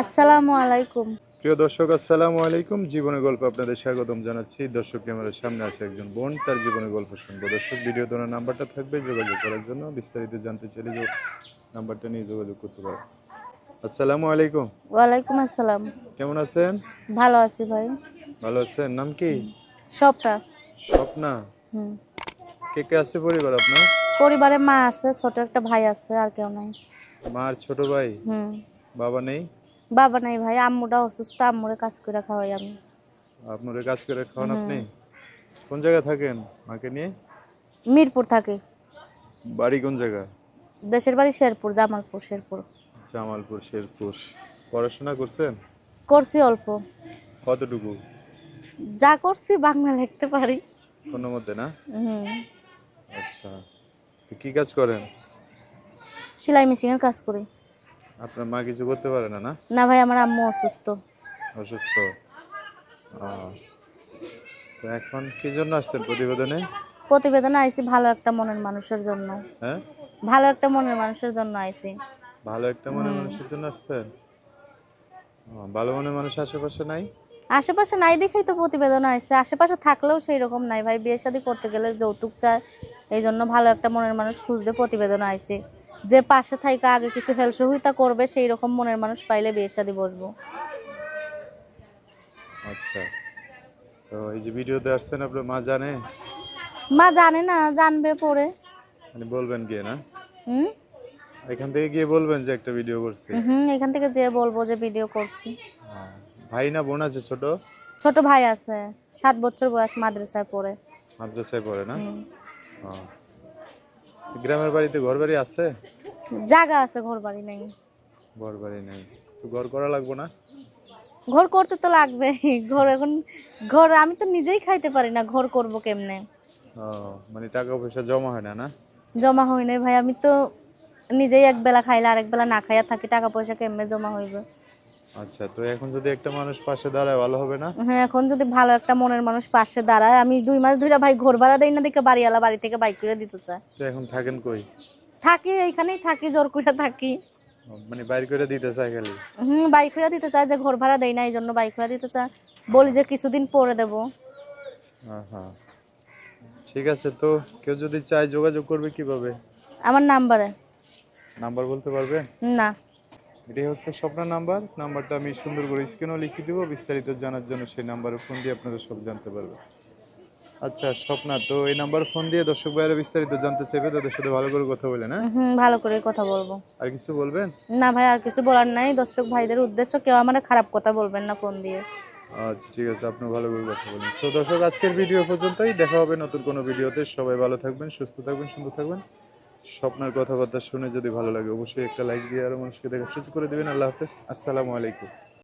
আসসালামু আলাইকুম। প্রিয় দর্শক আসসালামু আলাইকুম। জীবনের গল্প আপনাদের স্বাগতম জানাচ্ছি। দর্শক ক্যামেরার সামনে আছে একজন বোন তার জীবনের গল্প শুনব। দর্শক ভিডিও তোনার নাম্বারটা থাকবে যোগাযোগ করার জন্য বিস্তারিত জানতে চাইলে যে নাম্বারটা নিয়ে যোগাযোগ করতে পারো আসসালামু আলাইকুম। ওয়ালাইকুম আসসালাম। কেমন আছেন? ভালো আছি ভাই। ভালো আছেন? নাম কি? স্বপ্না? হুম। কে কে আছে পরিবার আপনার? পরিবারে মা আছে ছোট একটা ভাই আছে আর কেউ নাই। মা আর ছোট ভাই? হুম। বাবা নেই? বাবা নাই ভাই আম্মুটা অসুস্থ আম্মুরে কাজ করে খাওয়াই আমি। আপনার কাজ করে খাওয়ান আপনি? কোন জায়গায় থাকেন? মাকে নিয়ে? মিরপুর থাকে। বাড়ি কোন জায়গা দেশের বাড়ি শেরপুর জামালপুর শেরপুর। জামালপুর শেরপুর। পড়াশোনা করছেন? করছি অল্প। কতটুকু? যা করছি বাংলা লিখতে পারি। কোনো মধ্যে না? হুম। আচ্ছা। তো কি কাজ করেন? সেলাই মেশিনের কাজ করি। আপনার মা কিছু করতে পারে না না? না ভাই আমার আম্মু অসুস্থ। অসুস্থ। তো এখন কি জন্য আসছেন প্রতিবেদনে? প্রতিবেদনে আইছি ভালো একটা মনের মানুষের জন্য। হ্যাঁ? ভালো একটা মনের মানুষের জন্য আইছি। ভালো একটা মনের মানুষের জন্য আসছেন? ভালো মনের মানুষ আশেপাশে নাই? আশেপাশে নাই দেখেই তো প্রতিবেদন আছে আশেপাশে থাকলেও সেই রকম নাই ভাই। বিয়ে শাদী করতে গেলে যৌতুক চায় এই জন্য ভালো একটা মনের মানুষ খুঁজতে প্রতিবেদন আইছে। যে পাশে থাইকা আগে কিছু হেল্প সহযোগিতা করবে সেই রকম মনের মানুষ পাইলে বিয়ে শাদী বসবো। আচ্ছা। তো এই যে ভিডিওতে আসছেন আপনার মা জানে? মা জানে না জানবে পরে। মানে বলবেন গিয়ে না? হুম? এখান থেকে গিয়ে বলবেন যে একটা ভিডিও করছি। হুম এখান থেকে যে বলব যে ভিডিও করছি। হ্যাঁ। ভাই না বোন আছে ছোট? ছোট ভাই আছে সাত বছর বয়স মাদ্রাসায় পড়ে। মাদ্রাসায় পড়ে না? হুম। গ্রামের বাড়িতে ঘর বাড়ি আছে? জায়গা আছে ঘর বাড়ি নেই। ঘর বাড়ি নেই। তো ঘর করা লাগবো না? ঘর করতে তো লাগবে। ঘর এখন ঘর আমি তো নিজেই খাইতে পারি না ঘর করব কেমনে? ও মানে টাকা পয়সা জমা হয় না না? জমা হয় নাই ভাই। আমি তো নিজেই এক বেলা খাইলে আরেক বেলা না খাইয়া থাকি টাকা পয়সা কেমনে জমা হইবে? আচ্ছা তো এখন যদি একটা মানুষ পাশে দাঁড়ায় ভালো হবে না? হ্যাঁ এখন যদি ভালো একটা মনের মানুষ পাশে দাঁড়ায় আমি দুই মাস ধরে ভাই ঘর ভাড়া দেই না দেখে বাড়িওয়ালা বাড়ি থেকে বাইক করে দিতে চায়। তো এখন থাকেন কই? থাকি এইখানেই থাকি জোর করে থাকি। মানে বাইর করে দিতে চাই খালি? হুম বাইক করে দিতে চায় যে ঘর ভাড়া দেই না এই জন্য বাইক করে দিতে চায়। বলি যে কিছুদিন পরে দেবো। হ্যাঁ হ্যাঁ ঠিক আছে তো কেউ যদি চায় যোগাযোগ করবে কীভাবে? আমার নাম্বারে। নাম্বার বলতে পারবেন না। এটাই হচ্ছে স্বপ্ন নাম্বার। নাম্বারটা আমি সুন্দর করে স্ক্রিনেও লিখে দিব বিস্তারিত জানার জন্য সেই নাম্বারে ফোন দিয়ে আপনারা সব জানতে পারবেন। আচ্ছা স্বপ্না তো এই নাম্বার ফোন দিয়ে দর্শক ভাইয়েরা বিস্তারিত জানতে চাইবে তাদের সাথে ভালো করে কথা বলে না? হুম ভালো করে কথা বলব। আর কিছু বলবেন? না ভাই আর কিছু বলার নাই। দর্শক ভাইদের উদ্দেশ্য কেউ আমার খারাপ কথা বলবেন না ফোন দিয়ে। আচ্ছা ঠিক আছে আপনি ভালো করে কথা বলেন। তো দর্শক আজকের ভিডিও পর্যন্তই। দেখা হবে নতুন কোনো ভিডিওতে সবাই ভালো থাকবেন সুস্থ থাকবেন সুন্দর থাকবেন। স্বপ্নের কথাবার্তা শুনে যদি ভালো লাগে, অবশ্যই একটা লাইক দিয়ে আরও মানুষকে দেখা সুযোগ করে দেবেন। আল্লাহ হাফেজ। আসসালামু আলাইকুম।